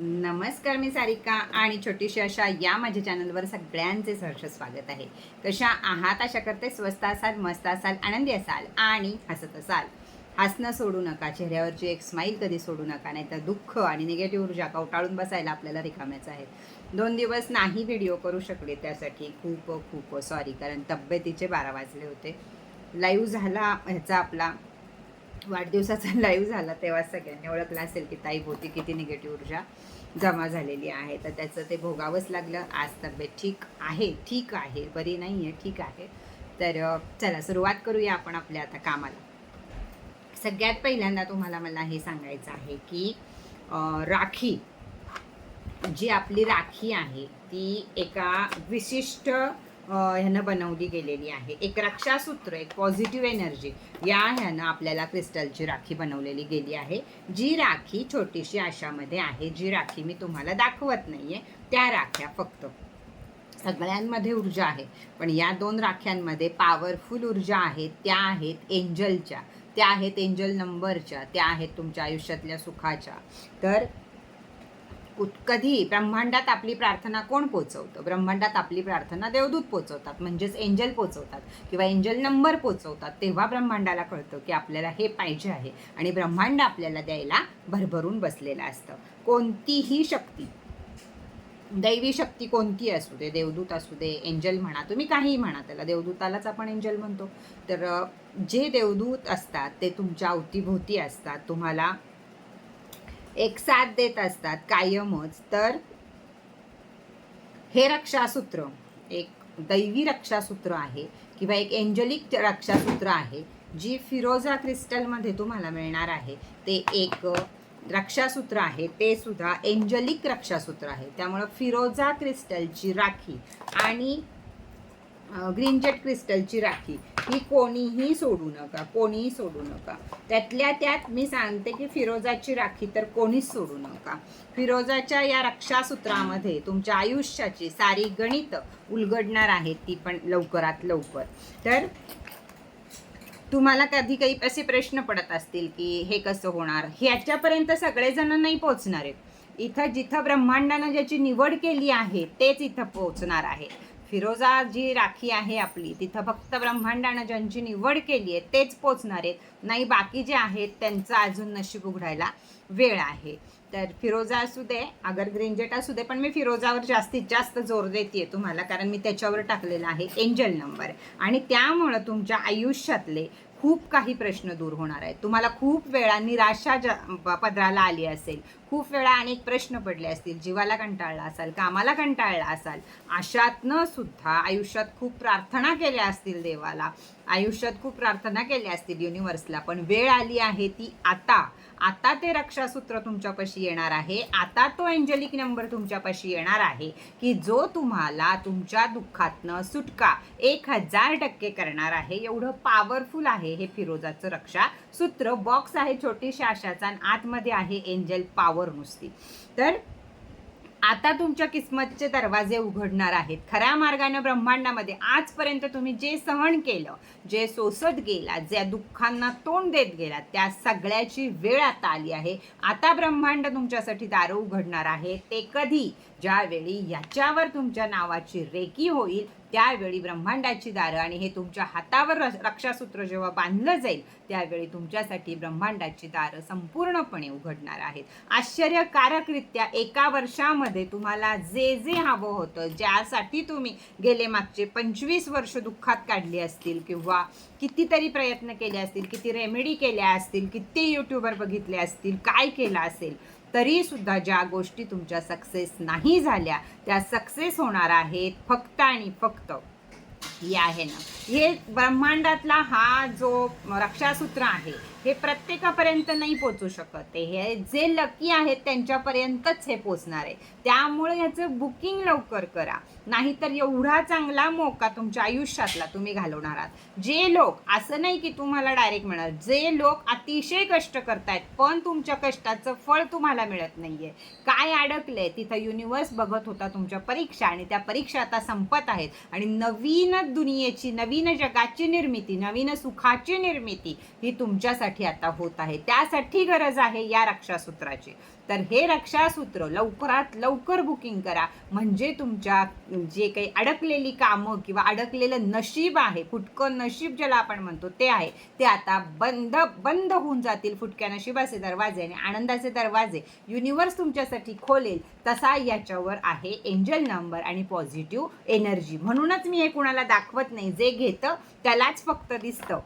नमस्कार मी सारिका आणि छोटीशी अशा या माझ्या चॅनलवर सगळ्यांचे सहर्ष स्वागत आहे. कशा आहात? अशा करते स्वस्त असाल मस्त असाल आनंदी असाल आणि हसत असाल. हसणं सोडू नका चेहऱ्यावरची एक स्माईल कधी सोडू नका नाही तर दुःख आणि निगेटिव्ह ऊर्जा कवटाळून बसायला आपल्याला रिकाम्याचं आहे. दोन दिवस नाही व्हिडिओ करू शकले त्यासाठी खूप खूप सॉरी कारण तब्येतीचे बारा वाजले होते. लाईव्ह झाला ह्याचा आपला वाढदिवसाचा लाईव्ह झाला तेव्हा सगळ्यांनी ओळखलं असेल की ताई भोवती किती निगेटिव्ह ऊर्जा जमा झालेली आहे. तर त्याचं ते भोगावंच लागलं. आज तब्येत ठीक आहे ठीक आहे बरी नाही आहे ठीक आहे. तर चला सुरुवात करूया आपण आपल्या आता कामाला. सगळ्यात पहिल्यांदा तुम्हाला मला हे सांगायचं आहे की राखी जी आपली राखी आहे ती एका विशिष्ट ह्यानं बनवली गेलेली आहे. एक रक्षासूत्र एक पॉझिटिव्ह एनर्जी या ह्यानं आपल्याला क्रिस्टलची राखी बनवलेली गेली आहे. जी राखी छोटीशी आशामध्ये आहे जी राखी मी तुम्हाला दाखवत नाही आहे त्या राख्या फक्त सगळ्यांमध्ये ऊर्जा आहे. पण या दोन राख्यांमध्ये पॉवरफुल ऊर्जा आहेत त्या आहेत एंजलच्या त्या आहेत एंजल नंबरच्या त्या आहेत तुमच्या आयुष्यातल्या सुखाच्या. तर कधी ब्रह्मांडात आपली प्रार्थना कोण पोचवतं? ब्रह्मांडात आपली प्रार्थना देवदूत पोचवतात म्हणजेच एंजल पोचवतात किंवा एंजल नंबर पोचवतात. तेव्हा ब्रह्मांडाला कळतं की आपल्याला हे पाहिजे आहे आणि ब्रह्मांड आपल्याला द्यायला भरभरून बसलेलं असतं. कोणतीही शक्ती दैवी शक्ती कोणती असू दे देवदूत असू दे एंजल म्हणा तुम्ही काहीही म्हणा त्याला देवदूतालाच आपण एंजल म्हणतो. तर जे देवदूत असतात ते तुमच्या अवतीभोवती असतात. तुम्हाला एक साथ देत असतात कायमच. तर हे रक्षासूत्र एक दैवी रक्षासूत्र आहे किंवा एक एंजलिक रक्षासूत्र आहे जी फिरोजा क्रिस्टलमध्ये तुम्हाला मिळणार आहे. ते एक रक्षासूत्र आहे ते सुद्धा एंजलिक रक्षासूत्र आहे. त्यामुळं फिरोजा क्रिस्टलची राखी आणि ग्रीनजेट क्रिस्टलची राखी ही कोणीही सोडू नका कोणीही सोडू नका. त्यातल्या त्यात मी सांगते की फिरोजाची राखी तर कोणीच सोडू नका. फिरोजाच्या या रक्षासूत्रामध्ये तुमच्या आयुष्याची सारी गणित उलगडणार आहेत ती पण लवकरात लवकर. तर तुम्हाला कधी काही असे प्रश्न पडत असतील की हे कसं होणार? ह्याच्यापर्यंत सगळेजण नाही पोचणार आहेत. इथं जिथं ब्रह्मांडानं ज्याची निवड केली आहे तेच इथं पोचणार आहे फिरोजा जी राखी आहे आपली तिथं फक्त ब्रह्मांडानं ज्यांची निवड केली आहे तेच पोचणार आहेत. नाही बाकी जे आहेत त्यांचं अजून नशीब उघडायला वेळ आहे. तर फिरोजा असू दे अगर ग्रीनजेट असू दे पण मी फिरोजावर जास्तीत जास्त जोर देते तुम्हाला कारण मी त्याच्यावर टाकलेला आहे एंजल नंबर. आणि त्यामुळं तुमच्या आयुष्यातले खूप काही प्रश्न दूर होणार आहेत. तुम्हाला खूप वेळा निराशा ज पदराला आली असेल खूप वेळा अनेक प्रश्न पडले असतील. जीवाला कंटाळला असाल कामाला कंटाळला असाल. अशातनं सुद्धा आयुष्यात खूप प्रार्थना केल्या असतील देवाला. आयुष्यात खूप प्रार्थना केल्या असतील युनिव्हर्सला पण वेळ आली आहे ती आता. आता ते रक्षासूत्र तुमच्यापाशी येणार आहे. आता तो एंजलिक नंबर तुमच्यापाशी येणार आहे की जो तुम्हाला तुमच्या दुःखातनं सुटका एक हजार टक्के करणार आहे. एवढं पॉवरफुल आहे हे फिरोजाचं रक्षा. सूत्र बॉक्स आहे छोटीशा आशाचा आणि आतमध्ये आहे एंजल पॉवर नुसती. तर आता तुमच्या किस्मतचे दरवाजे उघडणार आहेत. खऱ्या मार्गाने ब्रह्मांडामध्ये आजपर्यंत तुम्ही जे सहन केलं जे सोसत गेला ज्या दुःखांना तोंड देत गेला त्या सगळ्याची वेळ आता आली आहे. आता ब्रह्मांड तुमच्यासाठी दारं उघडणार आहे. ते कधी? ज्यावेळी याच्यावर तुमच्या नावाची रेकी होईल त्यावेळी ब्रह्मांडाची दारं आणि हे तुमच्या हातावर रक्षासूत्र जेव्हा बांधलं जाईल त्यावेळी तुमच्यासाठी ब्रह्मांडाची दारं संपूर्णपणे उघडणार आहेत. आश्चर्यकारकरित्या एका वर्षामध्ये तुम्हाला जे जे हवं होतं ज्यासाठी तुम्ही गेले मागचे पंचवीस वर्ष दुःखात काढली असतील किंवा कितीतरी प्रयत्न केले असतील किती रेमेडी केल्या असतील किती यूट्यूबर बघितले असतील काय केलं असेल तरीसुद्धा ज्या गोष्टी तुमच्या सक्सेस नाही झाल्या त्या सक्सेस होणार आहेत फक्त आणि फक्त हे आहे ना. हे ब्रह्मांडातला हा जो रक्षासूत्र आहे हे प्रत्येकापर्यंत नाही पोचू शकत. हे जे लकी आहेत त्यांच्यापर्यंतच हे पोचणार आहे. त्यामुळे याचं बुकिंग लवकर करा. नाहीतर एवढा चांगला मोका तुमच्या आयुष्यातला तुम्ही घालवणार आहात. जे लोक असं नाही की तुम्हाला डायरेक्ट मिळणार. जे लोक अतिशय कष्ट करतायत पण तुमच्या कष्टाचं फळ तुम्हाला मिळत नाहीये. काय अडकलंय? तिथं युनिवर्स बघत होता तुमच्या परीक्षा आणि त्या परीक्षा आता संपत आहेत. आणि नवीन दुनियेची नवीन जगाची निर्मिती नवीन सुखाची निर्मिती ही तुमच्यासाठी आता होत आहे. त्यासाठी गरज आहे या रक्षासूत्राची. तर हे रक्षासूत्र लवकरात लवकर बुकिंग करा. म्हणजे तुमच्या जे काही अडकलेली कामं किंवा अडकलेलं नशीब आहे फुटकं नशीब ज्याला आपण म्हणतो ते आहे ते आता बंद बंद होऊन जातील फुटक्या नशिबाचे दरवाजे आणि आनंदाचे दरवाजे. युनिवर्स तुमच्यासाठी खोलेल तसा याच्यावर आहे एंजल नंबर आणि पॉझिटिव्ह एनर्जी म्हणूनच मी हे कुणाला दाखवत नाही. जे घेतं त्यालाच फक्त दिसतं.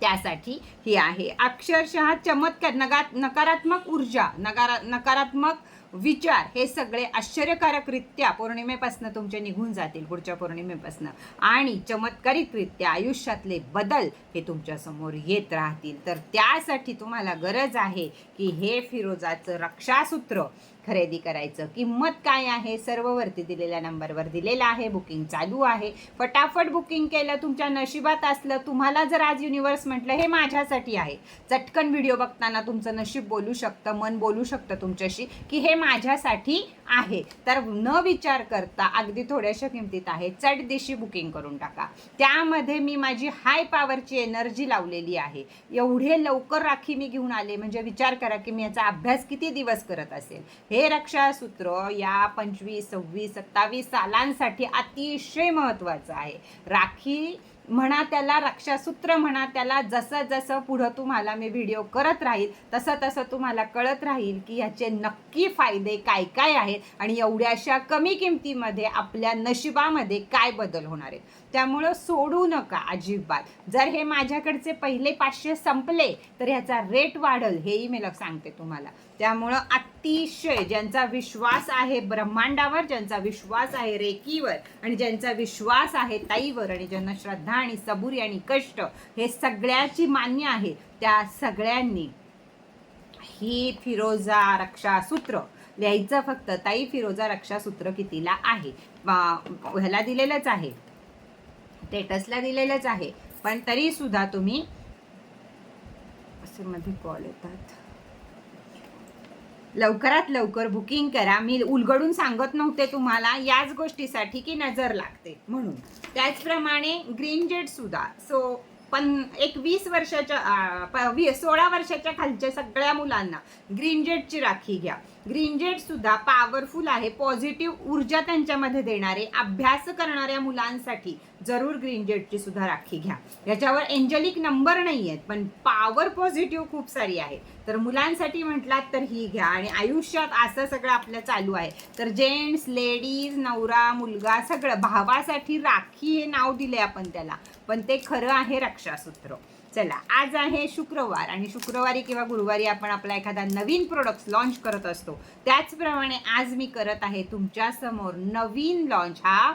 त्यासाठी ही आहे. अक्षरशः चमत्कार नगा नकारात्मक ऊर्जा नकारा नकारात्मक विचार हे सगळे आश्चर्यकारकरित्या पौर्णिमेपासून तुमचे निघून जातील पुढच्या पौर्णिमेपासून. आणि चमत्कारिकरित्या आयुष्यातले बदल हे तुमच्यासमोर येत राहतील. तर त्यासाठी तुम्हाला गरज आहे की हे फिरोजाचं रक्षासूत्र खरेदी करायचं. किंमत काय आहे? सर्व वरती दिलेल्या नंबरवर दिलेलं आहे. बुकिंग चालू आहे. फटाफट बुकिंग केलं तुमच्या नशिबात असलं तुम्हाला जर आज युनिवर्स म्हटलं हे माझ्यासाठी आहे. चटकन व्हिडिओ बघताना तुमचं नशीब बोलू शकतं मन बोलू शकतं तुमच्याशी की हे माझ्यासाठी आहे. तर न विचार करता अगदी थोड्याशा किमतीत आहे चट दिशी बुकिंग करून टाका. त्यामध्ये मी माझी हाय पॉवरची एनर्जी लावलेली आहे. एवढे लवकर राखी मी घेऊन आले म्हणजे विचार करा की मी याचा अभ्यास किती दिवस करत असेल? हे रक्षासूत्र या पंचवीस सव्वीस सत्तावीस सालांसाठी अतिशय महत्त्वाचं आहे. राखी म्हणा त्याला रक्षासूत्र म्हणा त्याला जसं जसं पुढं तुम्हाला मी व्हिडिओ करत राहील तसं तसं तुम्हाला कळत राहील की ह्याचे नक्की फायदे काय काय आहेत आणि एवढ्याशा कमी किमतीमध्ये आपल्या नशिबामध्ये काय बदल होणार आहेत. त्यामुळं सोडू नका अजिबात. जर हे माझ्याकडचे पहिले पाचशे संपले तर ह्याचा रेट वाढल हेही मी लग सांगते तुम्हाला. त्यामुळं अतिशय ज्यांचा विश्वास आहे ब्रह्मांडावर ज्यांचा विश्वास आहे रेकीवर आणि ज्यांचा विश्वास आहे ताईवर आणि ज्यांना श्रद्धा आणि सबुरी आणि कष्ट हे सगळ्याची मान्य आहे त्या सगळ्यांनी ही फिरोजा रक्षासूत्र लिहायचं फक्त ताई फिरोजा रक्षासूत्र कितीला आहे? ह्याला दिलेलंच आहे. स्टेटसला दिलेलंच आहे. पण तरी सुद्धा तुम्ही असे मध्ये कॉल येतात. लवकरात लवकर बुकिंग करा. मी उलगडून सांगत नव्हते तुम्हाला याच गोष्टीसाठी की नजर लागते म्हणून. त्याचप्रमाणे ग्रीन जेट सुद्धा. सो पण एक वीस वर्षाच्या प- वी- सोळा वर्षाच्या खालच्या सगळ्या मुलांना ग्रीन जेटची राखी घ्या. ग्रीन जेट सुद्धा पॉवरफुल आहे पॉझिटिव्ह ऊर्जा त्यांच्यामध्ये देणारे अभ्यास करणाऱ्या मुलांसाठी जरूर ग्रीन जेटची सुद्धा राखी घ्या. याच्यावर एंजलिक नंबर नाही आहेत पण पॉवर पॉझिटिव्ह खूप सारी आहे. तर मुलांसाठी म्हटलात तर ही घ्या आणि आयुष्यात असं सगळं आपलं चालू आहे. तर जेंट्स लेडीज नवरा मुलगा सगळं भावासाठी राखी हे नाव दिले आपण त्याला. पण ते खरं आहे रक्षासूत्र. चला आज आहे शुक्रवार आणि शुक्रवारी किंवा गुरुवारी आपण आपला एखादा नवीन प्रोडक्ट लॉन्च करत असतो. त्याचप्रमाणे आज मी करत आहे तुमच्यासमोर नवीन लॉन्च हा.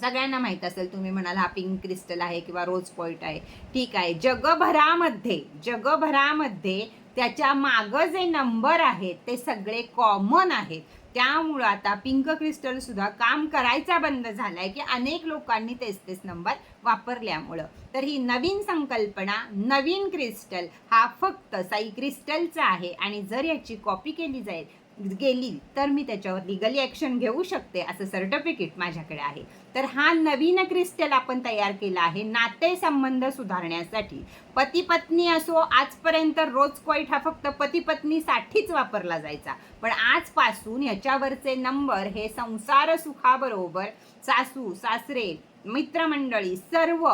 सगळ्यांना माहीत असेल तुम्ही म्हणाल हा पिंक क्रिस्टल आहे किंवा रोज पॉईंट आहे. ठीक आहे जगभरामध्ये जगभरामध्ये त्याच्या मागं जे नंबर आहेत ते सगळे कॉमन आहेत. त्यामुळं आता पिंक क्रिस्टल सुद्धा काम करायचा बंद झालाय की अनेक लोकांनी तेच तेच नंबर वापरल्यामुळं. तर ही नवीन संकल्पना नवीन क्रिस्टल हा फक्त साई क्रिस्टलचा आहे आणि जर याची कॉपी केली जाईल गेली तर मी त्याच्यावर लिगली ॲक्शन घेऊ शकते असं सर्टिफिकेट माझ्याकडे आहे. तर हा नवीन क्रिस्टल आपण तयार केला आहे नातेसंबंध सुधारण्यासाठी. पती पत्नी असो आजपर्यंत रोज क्वाईट हा फक्त पती पत्नीसाठीच वापरला जायचा. पण आजपासून याच्यावरचे नंबर हे संसार सुखाबरोबर सासू सासरे मित्रमंडळी सर्व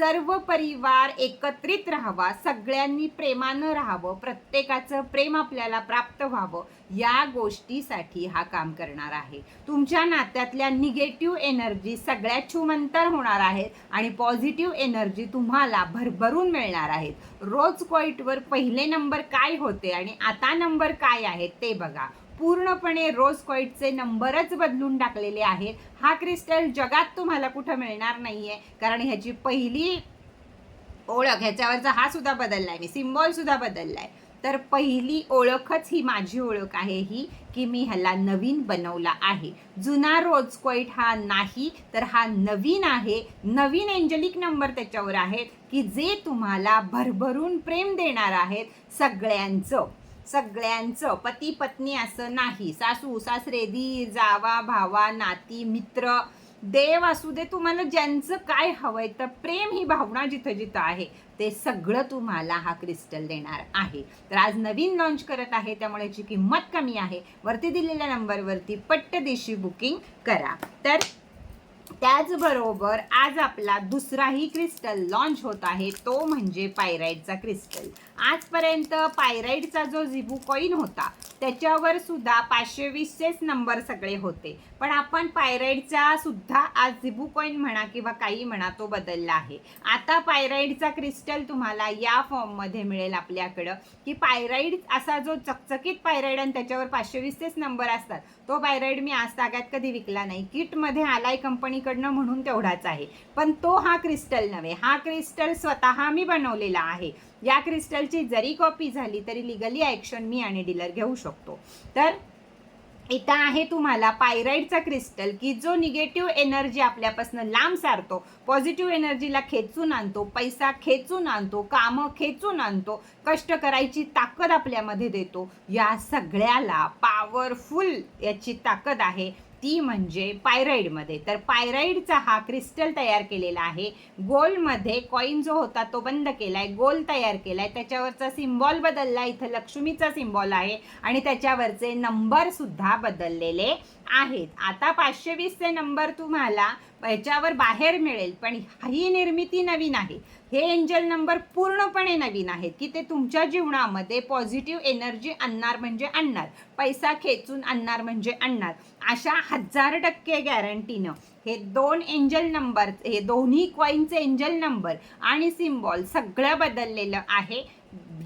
सर्व परिवार एकत्रित राहावा सगळ्यांनी प्रेमानं राहावं प्रत्येकाचं प्रेम आपल्याला प्राप्त व्हावं या गोष्टीसाठी हा काम करणार आहे. तुमच्या नात्यातल्या निगेटिव्ह एनर्जी सगळ्या छुमंतर होणार आहेत आणि पॉझिटिव्ह एनर्जी तुम्हाला भरभरून मिळणार आहेत रोज क्वाईटवर पहिले नंबर काय होते आणि आता नंबर काय आहेत ते बघा. पूर्णपणे रोज क्वाईटचे नंबरच बदलून टाकलेले आहेत. हा क्रिस्टल जगात तुम्हाला कुठं मिळणार नाही आहे कारण ह्याची पहिली ओळख ह्याच्यावरचा हा सुद्धा आहे मी सिम्बॉल सुद्धा आहे तर पहिली ओळखच ही माझी ओळख आहे ही की मी ह्याला नवीन बनवला आहे. जुना रोज क्वाईट हा नाही तर हा नवीन आहे. नवीन एंजलिक नंबर त्याच्यावर आहेत की जे तुम्हाला भरभरून प्रेम देणार आहेत सगळ्यांचं. सगळ्यांचं पती पत्नी असं नाही. सासू सासरे दी जावा भावा नाती मित्र. देव असू दे तुम्हाला ज्यांचं काय हवंय तर प्रेम ही भावना जिथं जिथं आहे ते सगळं तुम्हाला हा क्रिस्टल देणार आहे. तर आज नवीन लॉन्च करत आहे त्यामुळे याची किंमत कमी आहे. वरती दिलेल्या नंबरवरती पट्टदेशी बुकिंग करा. तर त्याचबरोबर आज आपला दुसराही क्रिस्टल लॉन्च होत आहे तो म्हणजे पायराईटचा क्रिस्टल. आजपर्यंत पायराईडचा जो झिबू कॉईन होता त्याच्यावर सुद्धा पाचशे वीसचेच नंबर सगळे होते. पण आपण पायराईडचा सुद्धा आज झिबू कॉईन म्हणा किंवा काही म्हणा तो बदलला आहे. आता पायराईडचा क्रिस्टल तुम्हाला या फॉर्ममध्ये मिळेल आपल्याकडं की पायराईड असा जो चकचकीत पायराईड आणि त्याच्यावर पाचशे वीसचेच नंबर असतात तो पायराईड मी आज तागात कधी विकला नाही. किटमध्ये आलाय कंपनीकडनं म्हणून तेवढाच आहे. पण तो हा क्रिस्टल नव्हे. हा क्रिस्टल स्वतः मी बनवलेला आहे. या क्रिस्टलची जरी कॉपी झाली तरी लिगली ॲक्शन मी आणि डीलर घेऊ शकतो. तर इथं आहे तुम्हाला पायराईडचा क्रिस्टल की जो निगेटिव्ह एनर्जी आपल्यापासून लांब सारतो पॉझिटिव्ह एनर्जीला खेचून आणतो पैसा खेचून आणतो कामं खेचून आणतो कष्ट करायची ताकद आपल्यामध्ये देतो या सगळ्याला पॉवरफुल याची ताकद आहे. ती म्हणजे पायराईडमध्ये. तर पायराईडचा हा क्रिस्टल तयार केलेला आहे. गोल्डमध्ये कॉईन जो होता तो बंद केला आहे गोल तयार केला आहे त्याच्यावरचा सिम्बॉल बदलला. इथं लक्ष्मीचा सिम्बॉल आहे आणि त्याच्यावरचे नंबरसुद्धा बदललेले आहेत. आता पाचशे वीसचे नंबर तुम्हाला याच्यावर बाहेर मिळेल. पण ही निर्मिती नवीन आहे. हे एंजल नंबर पूर्णपणे नवीन आहेत की ते तुमच्या जीवनामध्ये पॉझिटिव्ह एनर्जी आणणार म्हणजे आणणार. पैसा खेचून आणणार म्हणजे आणणार. अशा हजार टक्के गॅरंटीनं हे दोन एंजल नंबर हे दोन्ही कॉईनचे एंजल नंबर आणि सिम्बॉल सगळं बदललेलं आहे.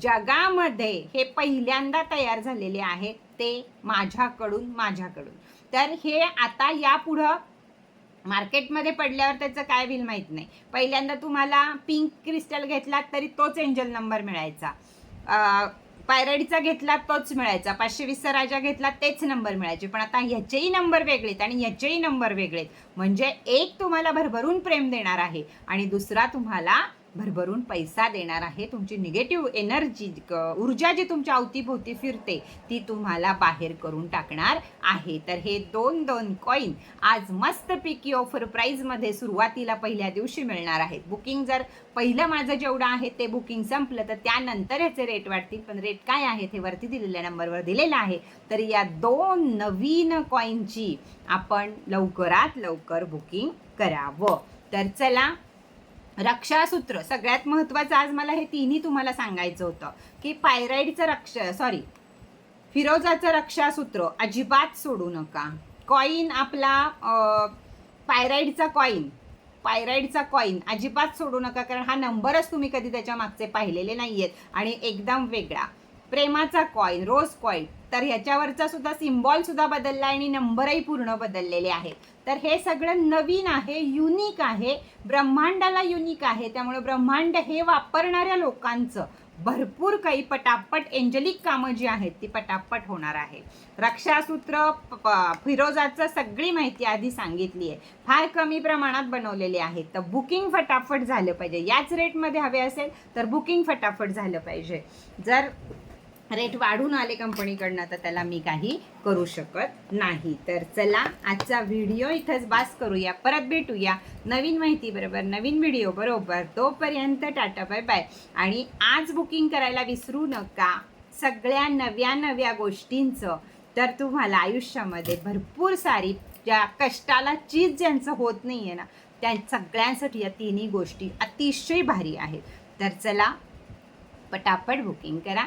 जगामध्ये हे पहिल्यांदा तयार झालेले आहे ते माझ्याकडून माझ्याकडून. तर हे आता यापुढं मार्केटमध्ये पडल्यावर त्याचं काय होईल माहीत नाही. पहिल्यांदा तुम्हाला पिंक क्रिस्टल घेतलात तरी तोच एंजल नंबर मिळायचा. पायरडीचा घेतला तोच मिळायचा. पाचशे वीसचा राजा घेतला तेच नंबर मिळायचे. पण आता ह्याचेही नंबर वेगळेत आणि ह्याचेही नंबर वेगळेत. म्हणजे एक तुम्हाला भरभरून प्रेम देणार आहे आणि दुसरा तुम्हाला भरभरून पैसा देणार आहे. तुमची निगेटिव्ह एनर्जी ऊर्जा जी तुमच्या अवतीभोवती फिरते ती तुम्हाला बाहेर करून टाकणार आहे. तर हे दोन दोन कॉईन आज मस्तपैकी ऑफर प्राईजमध्ये सुरुवातीला पहिल्या दिवशी मिळणार आहेत. बुकिंग जर पहिलं माझं जेवढं आहे ते बुकिंग संपलं तर त्यानंतर ह्याचे रेट वाढतील. पण रेट काय आहे हे वरती दिलेल्या नंबरवर दिलेलं आहे. तर या दोन नवीन कॉईनची आपण लवकरात लवकर बुकिंग करावं. तर चला रक्षासूत्र. सगळ्यात महत्त्वाचं आज मला हे तिन्ही तुम्हाला सांगायचं होतं. की पायराईडचं रक्ष सॉरी फिरोजाचं रक्षासूत्र अजिबात सोडू नका. कॉईन आपला पायराईडचा कॉईन पायराईडचा कॉईन अजिबात सोडू नका कारण हा नंबरच तुम्ही कधी त्याच्या मागचे पाहिलेले नाही आहेत आणि एकदम वेगळा. प्रेमाचा कॉईन रोज कॉईन तर ह्याच्यावरचा सुद्धा सिम्बॉल सुद्धा बदलला आणि नंबरही पूर्ण बदललेले आहेत तर हे सगळं नवीन आहे युनिक आहे ब्रह्मांडाला युनिक आहे. त्यामुळे ब्रह्मांड हे वापरणाऱ्या लोकांचं भरपूर काही पटापट एंजलिक कामं जी आहेत ती पटापट होणार आहे. रक्षासूत्र फिरोजाचं सगळी माहिती आधी सांगितली आहे. फार कमी प्रमाणात बनवलेले आहेत. तर बुकिंग फटाफट झालं पाहिजे. याच रेटमध्ये हवे असेल तर बुकिंग फटाफट झालं पाहिजे. जर रेट वाढून आले कंपनीकडनं तर त्याला मी काही करू शकत नाही. तर चला आजचा व्हिडिओ इथंच बास करूया. परत भेटूया नवीन माहिती बरोबर नवीन व्हिडिओ बरोबर. तोपर्यंत टाटा बाय बाय. आणि आज बुकिंग करायला विसरू नका सगळ्या नव्या नव्या गोष्टींचं. तर तुम्हाला आयुष्यामध्ये भरपूर सारी ज्या कष्टाला चीज ज्यांचं होत नाही आहे ना त्या सगळ्यांसाठी या तिन्ही गोष्टी अतिशय भारी आहेत. तर चला पटापट बुकिंग करा.